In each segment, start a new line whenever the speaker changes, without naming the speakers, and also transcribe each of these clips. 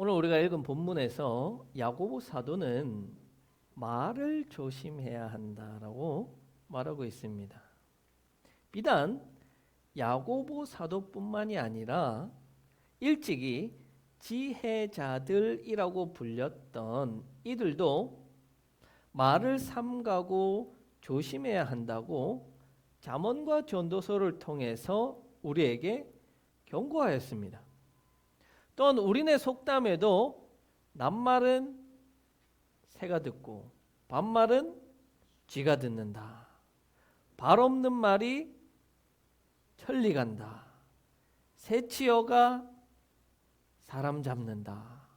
오늘 우리가 읽은 본문에서 야고보 사도는 말을 조심해야 한다라고 말하고 있습니다. 비단 야고보 사도뿐만이 아니라 일찍이 지혜자들이라고 불렸던 이들도 말을 삼가고 조심해야 한다고 잠언과 전도서를 통해서 우리에게 경고하였습니다. 또한 우리네 속담에도 낱말은 새가 듣고 반말은 쥐가 듣는다. 발 없는 말이 천리 간다. 새치어가 사람 잡는다.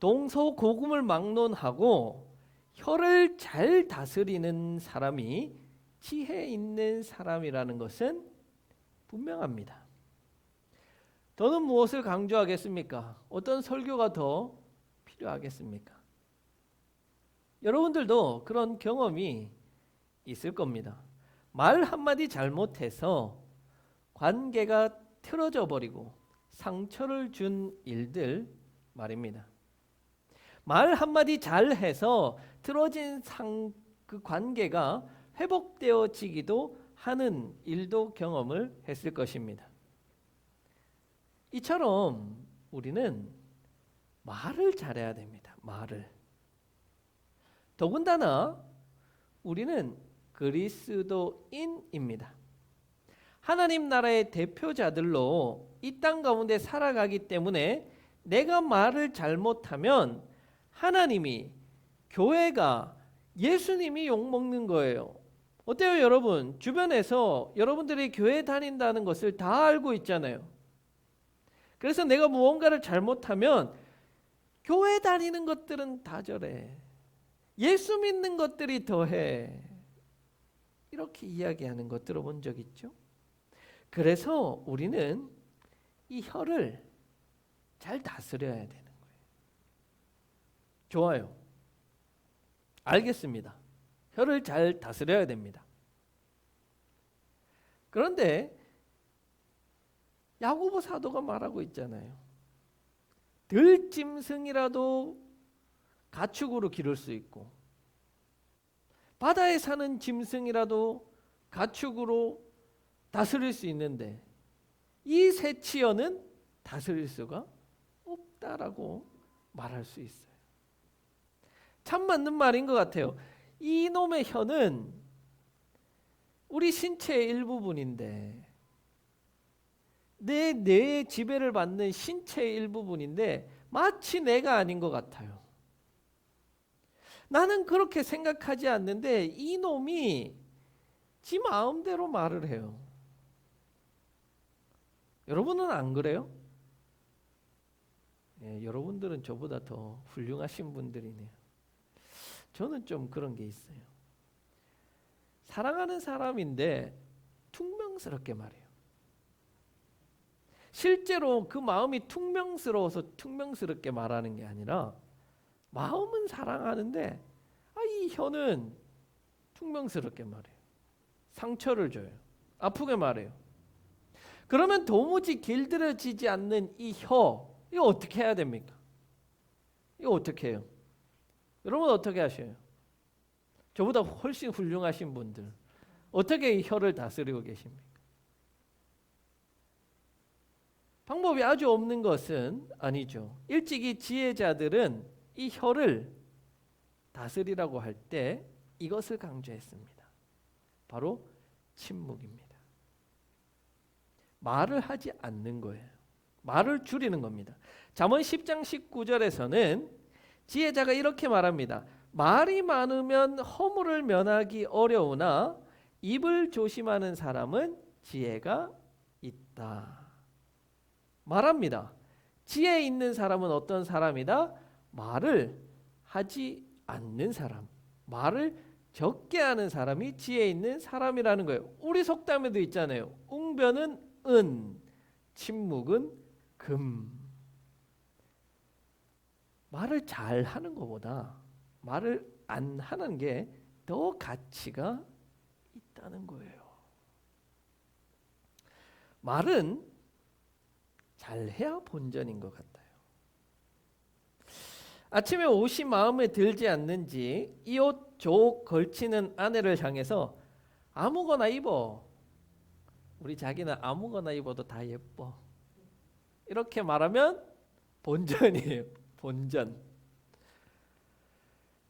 동서고금을 막론하고 혀를 잘 다스리는 사람이 지혜 있는 사람이라는 것은 분명합니다. 더는 무엇을 강조하겠습니까? 어떤 설교가 더 필요하겠습니까? 여러분들도 그런 경험이 있을 겁니다. 말 한마디 잘못해서 관계가 틀어져 버리고 상처를 준 일들 말입니다. 말 한마디 잘해서 틀어진 상, 그 관계가 회복되어지기도 하는 일도 경험을 했을 것입니다. 이처럼 우리는 말을 잘해야 됩니다. 말을. 더군다나 우리는 그리스도인입니다. 하나님 나라의 대표자들로 이 땅 가운데 살아가기 때문에 내가 말을 잘못하면 하나님이 교회가 예수님이 욕먹는 거예요. 어때요, 여러분? 주변에서 여러분들이 교회 다닌다는 것을 다 알고 있잖아요. 그래서 내가 무언가를 잘못하면 교회 다니는 것들은 다 저래. 예수 믿는 것들이 더해. 이렇게 이야기하는 것 들어본 적 있죠? 그래서 우리는 이 혀를 잘 다스려야 되는 거예요. 좋아요. 알겠습니다. 혀를 잘 다스려야 됩니다. 그런데 야고보 사도가 말하고 있잖아요. 들짐승이라도 가축으로 기를 수 있고 바다에 사는 짐승이라도 가축으로 다스릴 수 있는데 이 새치어는 다스릴 수가 없다라고 말할 수 있어요. 참 맞는 말인 것 같아요. 이놈의 혀는 우리 신체의 일부분인데 내 뇌의 지배를 받는 신체의 일부분인데 마치 내가 아닌 것 같아요. 나는 그렇게 생각하지 않는데 이놈이 지 마음대로 말을 해요. 여러분은 안 그래요? 예, 여러분들은 저보다 더 훌륭하신 분들이네요. 저는 좀 그런 게 있어요. 사랑하는 사람인데 퉁명스럽게 말해요. 실제로 그 마음이 퉁명스러워서 퉁명스럽게 말하는 게 아니라 마음은 사랑하는데 아, 이 혀는 퉁명스럽게 말해요. 상처를 줘요. 아프게 말해요. 그러면 도무지 길들여지지 않는 이 혀, 이거 어떻게 해야 됩니까? 이거 어떻게 해요? 여러분 어떻게 하셔요? 저보다 훨씬 훌륭하신 분들 어떻게 이 혀를 다스리고 계십니까? 방법이 아주 없는 것은 아니죠. 일찍이 지혜자들은 이 혀를 다스리라고 할 때 이것을 강조했습니다. 바로 침묵입니다. 말을 하지 않는 거예요. 말을 줄이는 겁니다. 잠언 10장 19절에서는 지혜자가 이렇게 말합니다. 말이 많으면 허물을 면하기 어려우나 입을 조심하는 사람은 지혜가 있다. 말합니다. 지혜 있는 사람은 어떤 사람이다? 말을 하지 않는 사람. 말을 적게 하는 사람이 지혜 있는 사람이라는 거예요. 우리 속담에도 있잖아요. 웅변은 은, 침묵은 금. 말을 잘 하는 것보다 말을 안 하는 게 더 가치가 있다는 거예요. 말은 잘해야 본전인 것 같아요. 아침에 옷이 마음에 들지 않는지 이옷저 걸치는 아내를 향해서 아무거나 입어. 우리 자기는 아무거나 입어도 다 예뻐. 이렇게 말하면 본전이에요. 본전.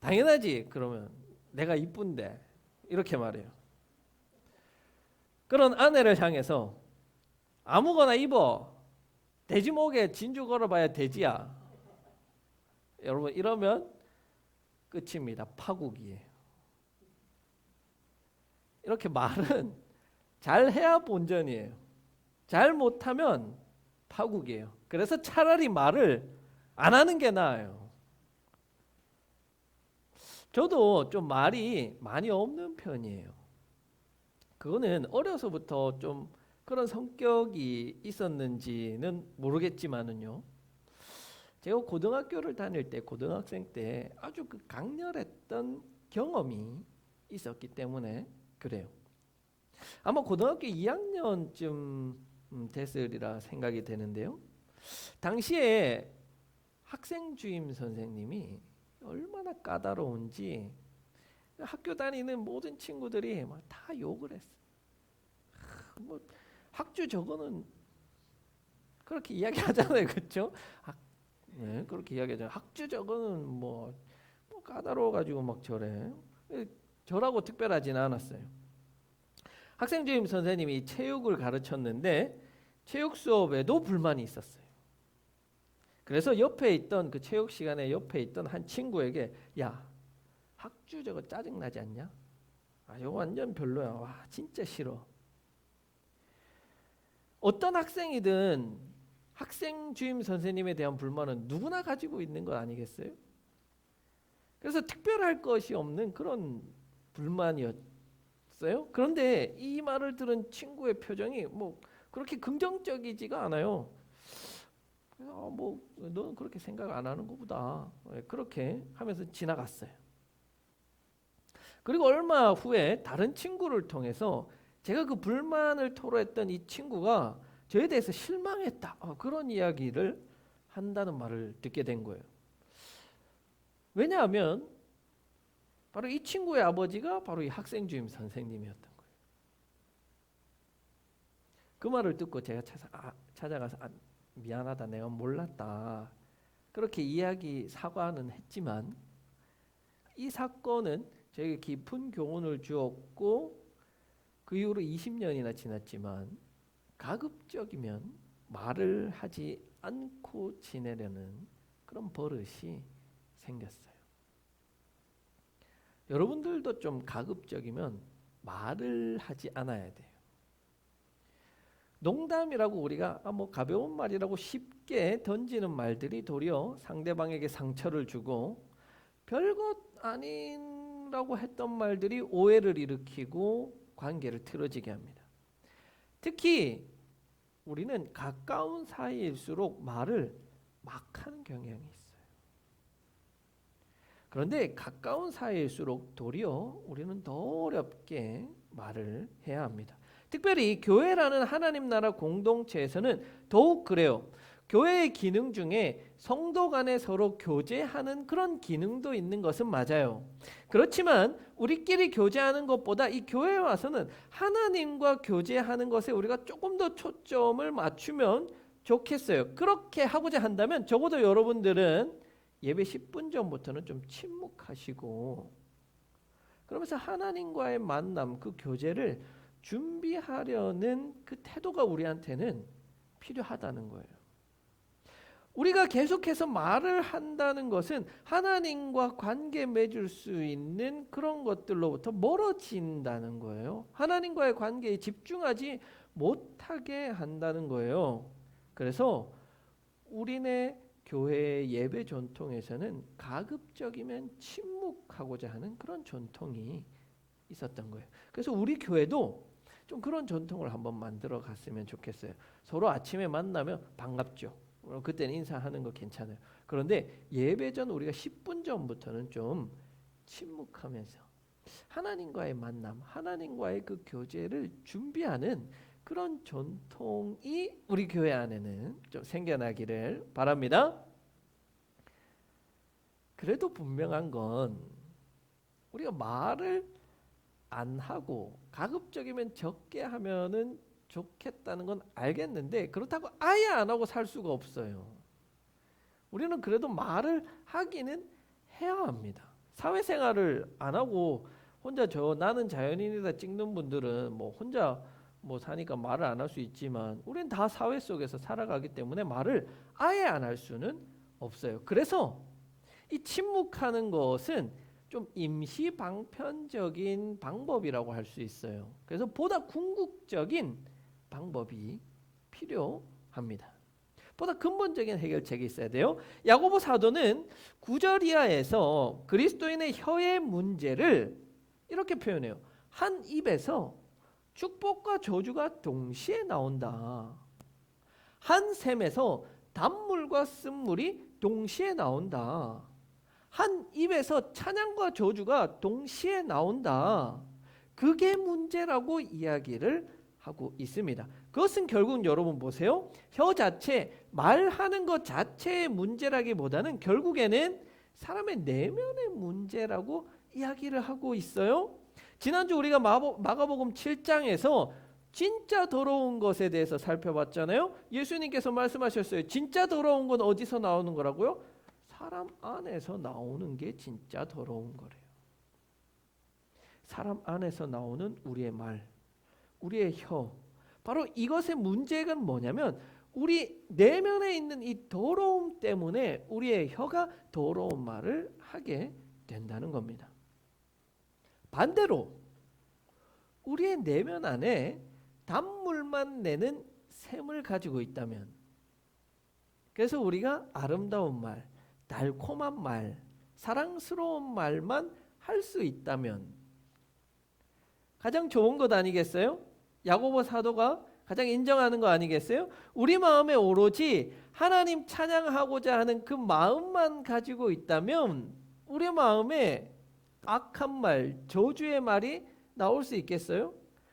당연하지. 그러면 내가 이쁜데 이렇게 말해요. 그런 아내를 향해서 아무거나 입어. 돼지 목에 진주 걸어봐야 돼지야. 여러분 이러면 끝입니다. 파국이에요. 이렇게 말은 잘 해야 본전이에요. 잘 못하면 파국이에요. 그래서 차라리 말을 안 하는 게 나아요. 저도 좀 말이 많이 없는 편이에요. 그거는 어려서부터 좀 그런 성격이 있었는지는 모르겠지만은요. 제가 고등학교를 다닐 때 고등학생 때 아주 그 강렬했던 경험이 있었기 때문에 그래요. 아마 고등학교 2학년쯤 음, 됐으리라 생각이 되는데요. 당시에 학생 주임 선생님이 얼마나 까다로운지 학교 다니는 모든 친구들이 막 다 욕을 했어. 하, 뭐 학주 저거는 그렇게 이야기하잖아요, 그렇죠? 학, 네, 그렇게 이야기하잖아요. 학주 저거는 뭐, 뭐 까다로워 가지고 막 저래. 저라고 특별하지는 않았어요. 학생 주임 선생님이 체육을 가르쳤는데 체육 수업에도 불만이 있었어요. 그래서 옆에 있던 그 체육 시간에 옆에 있던 한 친구에게 야 학주 저거 짜증 나지 않냐? 아 이거 완전 별로야. 와 진짜 싫어. 어떤 학생이든 학생 주임 선생님에 대한 불만은 누구나 가지고 있는 것 아니겠어요? 그래서 특별할 것이 없는 그런 불만이었어요. 그런데 이 말을 들은 친구의 표정이 뭐 그렇게 긍정적이지가 않아요. 어, 뭐 너는 그렇게 생각 안 하는 것보다 예, 그렇게 하면서 지나갔어요. 그리고 얼마 후에 다른 친구를 통해서 제가 그 불만을 토로했던 이 친구가 저에 대해서 실망했다 어, 그런 이야기를 한다는 말을 듣게 된 거예요. 왜냐하면 바로 이 친구의 아버지가 바로 이 학생 주임 선생님이었던 거예요. 그 말을 듣고 제가 찾아, 아, 찾아가서 아, 미안하다 내가 몰랐다 그렇게 이야기 사과는 했지만 이 사건은 저에게 깊은 교훈을 주었고 그 이후로 20년이나 지났지만 가급적이면 말을 하지 않고 지내려는 그런 버릇이 생겼어요. 여러분들도 좀 가급적이면 말을 하지 않아야 돼요. 농담이라고 우리가 아, 뭐 가벼운 말이라고 쉽게 던지는 말들이 도리어 상대방에게 상처를 주고 별것 아닌라고 했던 말들이 오해를 일으키고 관계를 틀어지게 합니다. 특히 우리는 가까운 사이일수록 말을 막 하는 경향이 있어요. 그런데 가까운 사이일수록 도리어 우리는 더 어렵게 말을 해야 합니다. 특별히 교회라는 하나님 나라 공동체에서는 더욱 그래요. 교회의 기능 중에 성도 간에 서로 교제하는 그런 기능도 있는 것은 맞아요. 그렇지만 우리끼리 교제하는 것보다 이 교회에 와서는 하나님과 교제하는 것에 우리가 조금 더 초점을 맞추면 좋겠어요. 그렇게 하고자 한다면 적어도 여러분들은 예배 10분 전부터는 좀 침묵하시고 그러면서 하나님과의 만남 그 교제를 준비하려는 그 태도가 우리한테는 필요하다는 거예요. 우리가 계속해서 말을 한다는 것은 하나님과 관계 맺을 수 있는 그런 것들로부터 멀어진다는 거예요. 하나님과의 관계에 집중하지 못하게 한다는 거예요. 그래서 우리네 교회 예배 전통에서는 가급적이면 침묵하고자 하는 그런 전통이 있었던 거예요. 그래서 우리 교회도 좀 그런 전통을 한번 만들어 갔으면 좋겠어요. 서로 아침에 만나면 반갑죠. 그때는 인사하는 거 괜찮아요. 그런데 예배 전 우리가 10분 전부터는 좀 침묵하면서 하나님과의 만남, 하나님과의 그 교제를 준비하는 그런 전통이 우리 교회 안에는 좀 생겨나기를 바랍니다. 그래도 분명한 건 우리가 말을 안 하고 가급적이면 적게 하면은 좋겠다는 건 알겠는데 그렇다고 아예 안 하고 살 수가 없어요. 우리는 그래도 말을 하기는 해야 합니다. 사회생활을 안 하고 혼자 저 나는 자연인이다 찍는 분들은 뭐 혼자 뭐 사니까 말을 안 할 수 있지만 우리는 다 사회 속에서 살아가기 때문에 말을 아예 안 할 수는 없어요. 그래서 이 침묵하는 것은 좀 임시 방편적인 방법이라고 할 수 있어요. 그래서 보다 궁극적인 방법이 필요합니다. 보다 근본적인 해결책이 있어야 돼요. 야고보 사도는 구절 이하에서 그리스도인의 혀의 문제를 이렇게 표현해요. 한 입에서 축복과 저주가 동시에 나온다. 한 샘에서 단물과 쓴물이 동시에 나온다. 한 입에서 찬양과 저주가 동시에 나온다. 그게 문제라고 이야기를 하고 있습니다. 그것은 결국 여러분 보세요. 혀 자체 말하는 것 자체의 문제라기보다는 결국에는 사람의 내면의 문제라고 이야기를 하고 있어요. 지난주 우리가 마가복음 7장에서 진짜 더러운 것에 대해서 살펴봤잖아요. 예수님께서 말씀하셨어요. 진짜 더러운 건 어디서 나오는 거라고요? 사람 안에서 나오는 게 진짜 더러운 거래요. 사람 안에서 나오는 우리의 말, 우리의 혀. 바로 이것의 문제가 뭐냐면 우리 내면에 있는 이 더러움 때문에 우리의 혀가 더러운 말을 하게 된다는 겁니다. 반대로 우리의 내면 안에 단물만 내는 샘을 가지고 있다면 그래서 우리가 아름다운 말, 달콤한 말, 사랑스러운 말만 할 수 있다면 가장 좋은 것 아니겠어요? 야고보 사도가 가장 인정하는 거 아니겠어요? 우리 마음에 오로지 하나님 찬양하고자 하는 그 마음만 가지고 있다면 우리 마음에 악한 말, 저주의 말이 나올 수 있겠어요?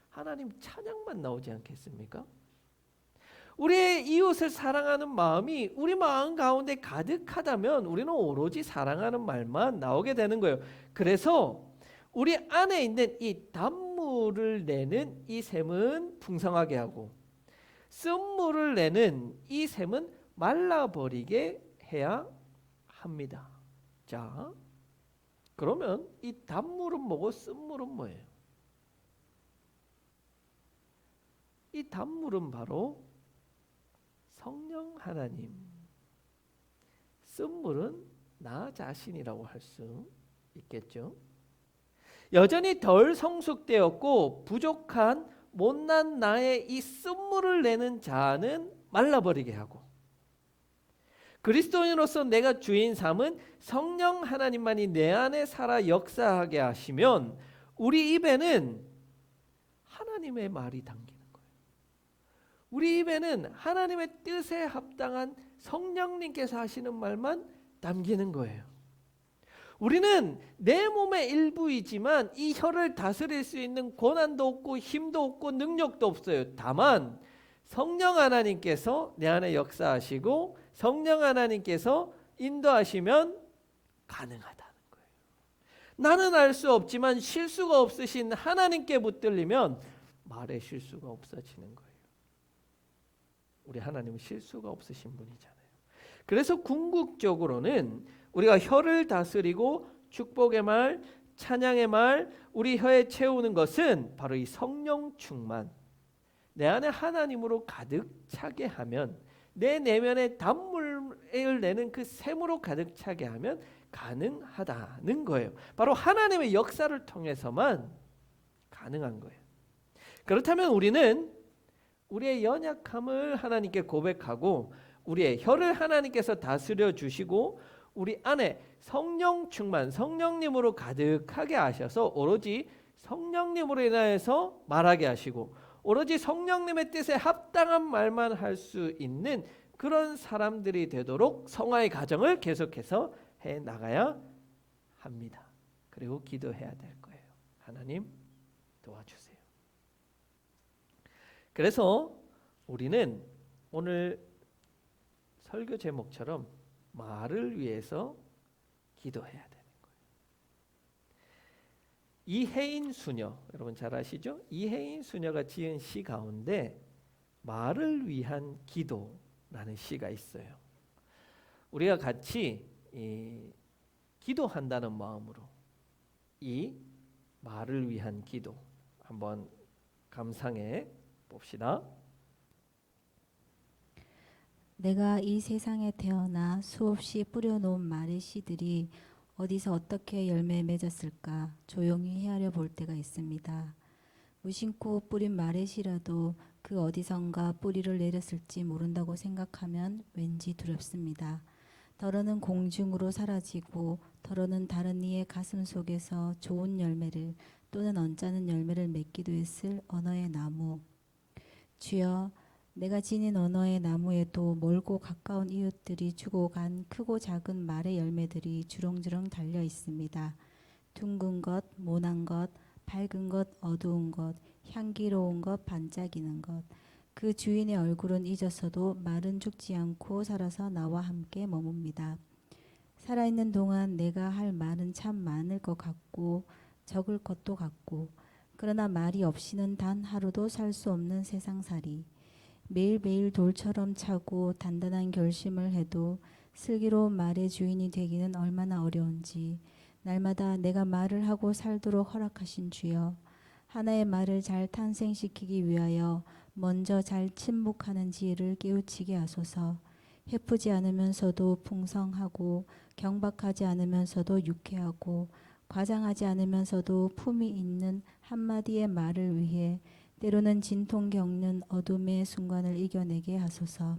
하나님 찬양만 나오지 않겠습니까? 우리의 이웃을 사랑하는 마음이 우리 마음 가운데 가득하다면 우리는 오로지 사랑하는 말만 나오게 되는 거예요. 그래서 우리 안에 있는 이 단물을 내는 이 샘은 풍성하게 하고 쓴물을 내는 이 샘은 말라버리게 해야 합니다. 자, 그러면 이 단물은 뭐고 쓴물은 뭐예요? 이 단물은 바로 성령 하나님. 쓴물은 나 자신이라고 할 수 있겠죠. 여전히 덜 성숙되었고 부족한 못난 나의 이 쓴물을 내는 자는 말라버리게 하고 그리스도인으로서 내가 주인 삼은 성령 하나님만이 내 안에 살아 역사하게 하시면 우리 입에는 하나님의 말이 담기는 거예요. 우리 입에는 하나님의 뜻에 합당한 성령님께서 하시는 말만 담기는 거예요. 우리는 내 몸의 일부이지만 이 혀를 다스릴 수 있는 권한도 없고 힘도 없고 능력도 없어요. 다만 성령 하나님께서 내 안에 역사하시고 성령 하나님께서 인도하시면 가능하다는 거예요. 나는 알 수 없지만 실수가 없으신 하나님께 붙들리면 말에 실수가 없어지는 거예요. 우리 하나님은 실수가 없으신 분이잖아요. 그래서 궁극적으로는 우리가 혀를 다스리고 축복의 말, 찬양의 말, 우리 혀에 채우는 것은 바로 이 성령 충만. 내 안에 하나님으로 가득 차게 하면 내 내면에 단물을 내는 그 샘으로 가득 차게 하면 가능하다는 거예요. 바로 하나님의 역사를 통해서만 가능한 거예요. 그렇다면 우리는 우리의 연약함을 하나님께 고백하고 우리의 혀를 하나님께서 다스려 주시고 우리 안에 성령 충만, 성령님으로 가득하게 하셔서 오로지 성령님으로 인하여서 말하게 하시고 오로지 성령님의 뜻에 합당한 말만 할 수 있는 그런 사람들이 되도록 성화의 가정을 계속해서 해 나가야 합니다. 그리고 기도해야 될 거예요. 하나님 도와주세요. 그래서 우리는 오늘 설교 제목처럼 말을 위해서 기도해야 되는 거예요. 이혜인 수녀 여러분 잘 아시죠? 이혜인 수녀가 지은 시 가운데 말을 위한 기도라는 시가 있어요. 우리가 같이 이 기도한다는 마음으로 이 말을 위한 기도 한번 감상해 봅시다.
내가 이 세상에 태어나 수없이 뿌려놓은 말의 씨들이 어디서 어떻게 열매 맺었을까 조용히 헤아려 볼 때가 있습니다. 무심코 뿌린 말의 씨라도 그 어디선가 뿌리를 내렸을지 모른다고 생각하면 왠지 두렵습니다. 더러는 공중으로 사라지고 더러는 다른 이의 가슴 속에서 좋은 열매를 또는 언짢은 열매를 맺기도 했을 언어의 나무. 주여 내가 지닌 언어의 나무에도 멀고 가까운 이웃들이 주고 간 크고 작은 말의 열매들이 주렁주렁 달려 있습니다. 둥근 것, 모난 것, 밝은 것, 어두운 것, 향기로운 것, 반짝이는 것. 그 주인의 얼굴은 잊었어도 말은 죽지 않고 살아서 나와 함께 머뭅니다. 살아있는 동안 내가 할 말은 참 많을 것 같고 적을 것도 같고 그러나 말이 없이는 단 하루도 살 수 없는 세상살이 매일매일 돌처럼 차고 단단한 결심을 해도 슬기로운 말의 주인이 되기는 얼마나 어려운지 날마다 내가 말을 하고 살도록 허락하신 주여 하나의 말을 잘 탄생시키기 위하여 먼저 잘 침묵하는 지혜를 깨우치게 하소서. 해프지 않으면서도 풍성하고 경박하지 않으면서도 유쾌하고 과장하지 않으면서도 품이 있는 한마디의 말을 위해 때로는 진통 겪는 어둠의 순간을 이겨내게 하소서.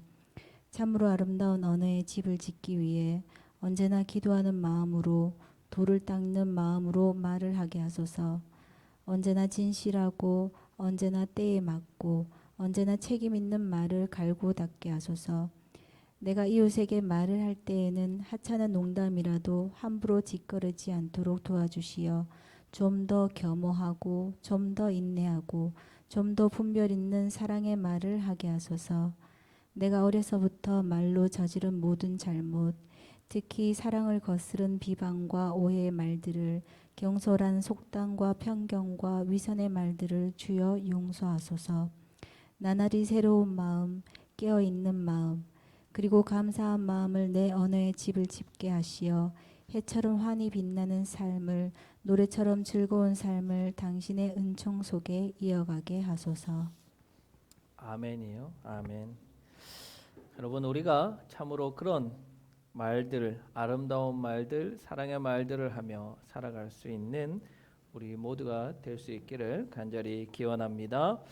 참으로 아름다운 언어의 집을 짓기 위해 언제나 기도하는 마음으로 돌을 닦는 마음으로 말을 하게 하소서. 언제나 진실하고 언제나 때에 맞고 언제나 책임 있는 말을 갈고 닦게 하소서. 내가 이웃에게 말을 할 때에는 하찮은 농담이라도 함부로 짓거리지 않도록 도와주시어 좀 더 겸허하고 좀 더 인내하고 좀 더 분별 있는 사랑의 말을 하게 하소서. 내가 어려서부터 말로 저지른 모든 잘못, 특히 사랑을 거스른 비방과 오해의 말들을 경솔한 속담과 편견과 위선의 말들을 주여 용서하소서. 나날이 새로운 마음, 깨어 있는 마음, 그리고 감사한 마음을 내 언어의 집을 짓게 하시어 해처럼 환히 빛나는 삶을 노래처럼 즐거운 삶을 당신의 은총 속에 이어가게 하소서.
아멘이요. 아멘. 여러분 우리가 참으로 그런 말들, 아름다운 말들, 사랑의 말들을 하며 살아갈 수 있는 우리 모두가 될 수 있기를 간절히 기원합니다.